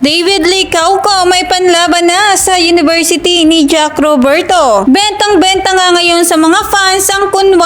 David Lee Cauco may panlaban na sa University ni Jack Roberto. Bentang-benta nga ngayon sa mga fans ang kunwari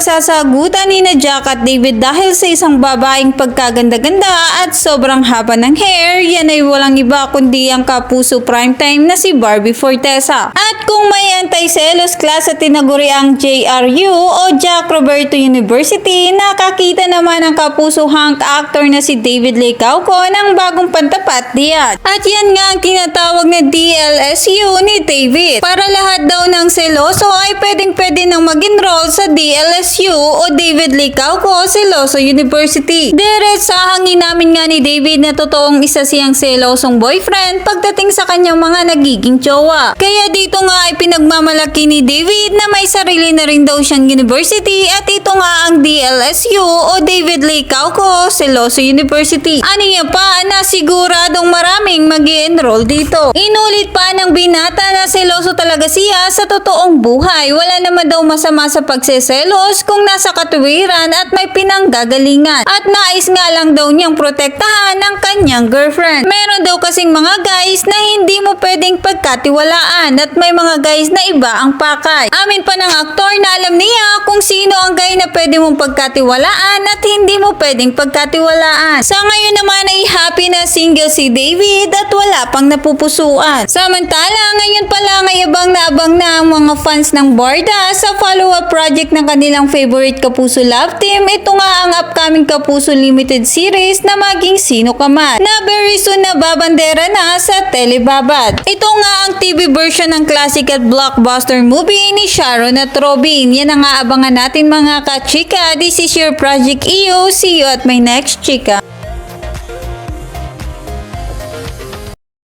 pagsasagutan ni na Jack at David dahil sa isang babaeng pagkaganda-ganda at sobrang haba ng hair. Yan ay walang iba kundi ang kapuso primetime na si Barbie Fortesa. At kung may anti-selos class at tinaguri ang JRU o Jack Roberto University, nakakita naman ang kapuso hunk actor na si David Lee Cauco ng bagong pantapat diyan. At yan nga ang tinatawag na DLSU ni David. Para lahat daw ng seloso ay pwedeng pwede nang mag-enroll sa DLSU o David Lee Cauco Seloso University. Direct sa hangin namin nga ni David na totoong isa siyang selosong boyfriend pagdating sa kanyang mga nagiging jowa. Kaya dito nga ay pinagmamalaki ni David na may sarili na rin daw siyang university at ito nga ang DLSU o David Lee Cauco Seloso University. Ano yan pa na siguradong maraming mag enroll dito. Inulit pa ng binata na seloso talaga siya sa totoong buhay. Wala naman daw masama sa pagseselos kung nasa katuwiran at may pinanggagalingan. At nais nga lang daw niyang protektahan ang kanyang girlfriend. Meron daw kasing mga guys na hindi mo pwedeng pagkatiwalaan at may mga guys na iba ang pakay. Amin pa ng aktor na alam niya kung sino ang guy na pwede mong pagkatiwalaan at hindi mo pwedeng pagkatiwalaan. Sa ngayon naman ay happy na single si David at wala pang napupusuan. Samantala, ngayon pala ay abang na abang na ang mga fans ng Borda sa follow-up project ng kanilang favorite Kapuso Love Team. Ito nga ang upcoming Kapuso Limited Series na maging sino ka man na very soon na babandera na sa Telebabad. Ito nga ang TV version ng classic at blockbuster movie ni Sharon at Robin. Yan ang aabangan natin mga kachika. This is your Project EO. See you at my next chika.